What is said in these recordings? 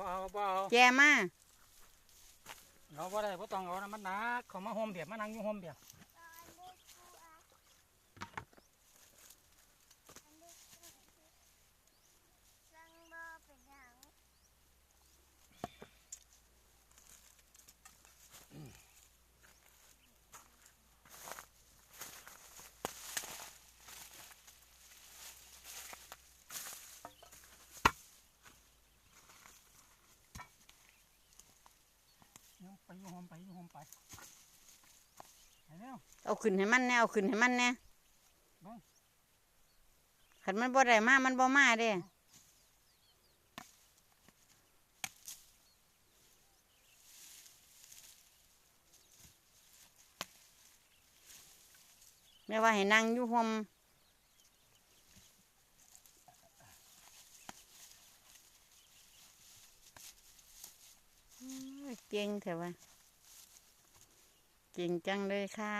บ่เอาบ่เอาแกมาเราบ่ได้บ่ต้องเอานะมันหนักเขามาโฮมเบียดมานั่งอยู่โฮมเบียดยัง ไปอยู่โฮมไปอยู่โฮมไปไปเร็วเอาขึ้นให้มันแน่เอาขึ้นให้มันแน่เบิ่งขันมันบ่ได้มา มันบ่มาเด้แม่ว่าให้นั่งอยู่ห่มอื้อ เก่งเถอะวะเก่งจังเลยค่ะ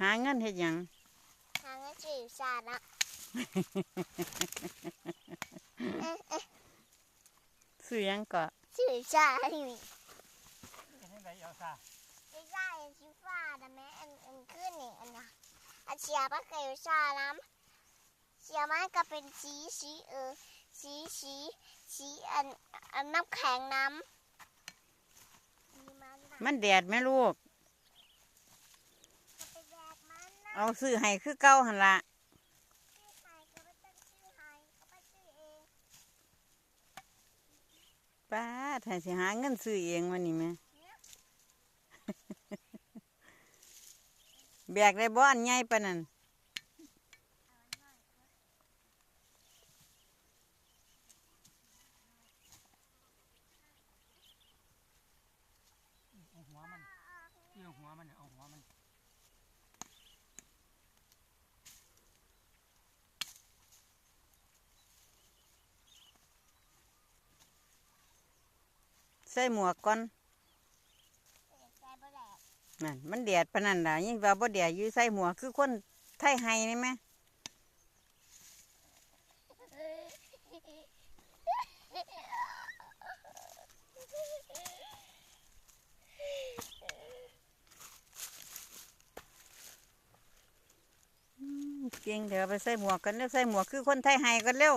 หาเงินเฮ็ดหยังหาเงินสื่อสารนะซื้อหยังก็สื่อสารนี่จะให้ไหนเอาซะไม่ใช่อันชิฟ้าแต่แม่อันอันขึ้นนี่อันนะอันเชียร์ก็เคยชาน้ำเชียร์มันก็เป็นสีสีเออ สีสีสีอันอันน้ำแข็งน้ำมีมันนะมันแดดไหมลูกจะไปแดกมันนะเอาซื้อให้คือเก่าหันละชื่อใครก็ไม่ต้องชื่อใครก็ไปชื่อเองป้าถ้าสิหาเงินซื้อเองวันนี้แม่แบกได้บ่อันใหญ่ปานนั้น เอาหัวมัน เกี่ยวหัวมันเนี่ยเอาหัวมันใส่หมวกก่อนใส่บ่แดกนั่นมันแดดปานนั้นล่ะยิ่งว่าบ่แดดอยู่ใส่หมวกคือคนไทยไฮนี่แม่อืม เก่งเดี๋ยวไปใส่หมวกกันเร็วใส่หมวกคือคนไทยไฮกันเร็ว